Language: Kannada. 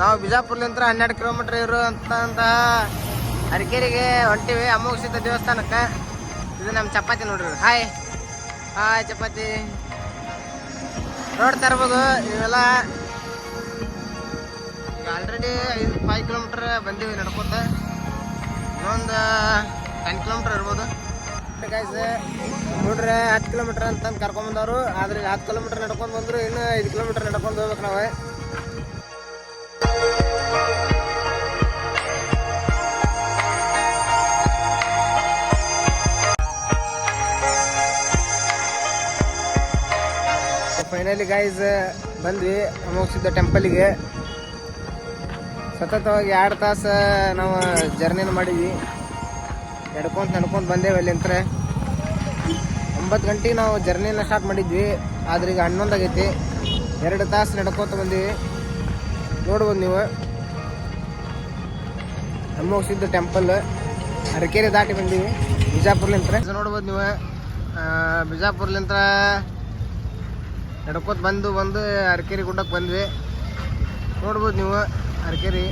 ನಾವು ಬಿಜಾಪುರ್ಲಿಂದ ಹನ್ನೆರಡು ಕಿಲೋಮೀಟರ್ ಇರುವಂತ ಅರಕೇರಿಗೆ ಹೊಂಟಿವಿ. ಸಿದ್ಧ ದೇವಸ್ಥಾನಕ್ಕೆ. ಇದು ನಮ್ಮ ಚಪಾತಿ ನೋಡ್ರಿ ಹಾಯ್ ಹಾಯ್ ಚಪಾತಿ. ನೋಡ್ತಾ ಇರ್ಬೋದು ಇವೆಲ್ಲ ಆಲ್ರೆಡಿ ಐದು ಫೈವ್ ಕಿಲೋಮೀಟರ್ ಬಂದೀವಿ ನಡ್ಕೊತ. ಇನ್ನೊಂದು ಟೆನ್ ಕಿಲೋಮೀಟರ್ ಇರ್ಬೋದು. ಗೈಸ್ ನೋಡ್ರಿ, ಹತ್ತು ಕಿಲೋಮೀಟರ್ ಅಂತಂದು ಕರ್ಕೊಂಬಂದವರು ಆದ್ರೆ ಹತ್ತು ಕಿಲೋಮೀಟರ್ ನಡ್ಕೊಂಡು ಬಂದ್ರು, ಇನ್ನು ಐದು ಕಿಲೋಮೀಟರ್ ನಡ್ಕೊಂಡು ಹೋಗ್ಬೇಕು ನಾವು. ಫೈನಲಿ ಗೈಸ್ ಬಂದ್ವಿ. ಮುಗಿಸಿದ್ದ ಟೆಂಪಲಿಗೆ ಸತತವಾಗಿ ಎರಡು ತಾಸು ನಾವು ಜರ್ನಿನ ಮಾಡಿದ್ವಿ. ನಡ್ಕೊಂತ ನಡ್ಕೊಂತ ಬಂದೇವೆ ಅಲ್ಲಿಂತ್ರ ಒಂಬತ್ತು ಗಂಟೆಗೆ ನಾವು ಜರ್ನಿನ ಸ್ಟಾರ್ಟ್ ಮಾಡಿದ್ವಿ. ಆದ್ರೆ ಈಗ ಹನ್ನೊಂದು ಆಗೈತಿ. ಎರಡು ತಾಸು ನಡ್ಕೊಂತ ಬಂದೀವಿ. ನೋಡ್ಬೋದು ನೀವು. ಅಮ್ಮೋಕ್ಷಿದ್ದ ಟೆಂಪಲ್ ಅರಕೇರಿ ದಾಟಿ ಬಂದೀವಿ. ಬಿಜಾಪುರ್ಲಿಂತ್ರ. ನೋಡ್ಬೋದು ನೀವು. ಬಿಜಾಪುರ್ಲಿಂತ್ರ ನಡ್ಕೋತ ಬಂದು ಬಂದು ಅರಕೇರಿ ಗುಡ್ಡಕ್ಕೆ ಬಂದ್ವಿ. ನೋಡ್ಬೋದು ನೀವು ಅರಕೇರಿ.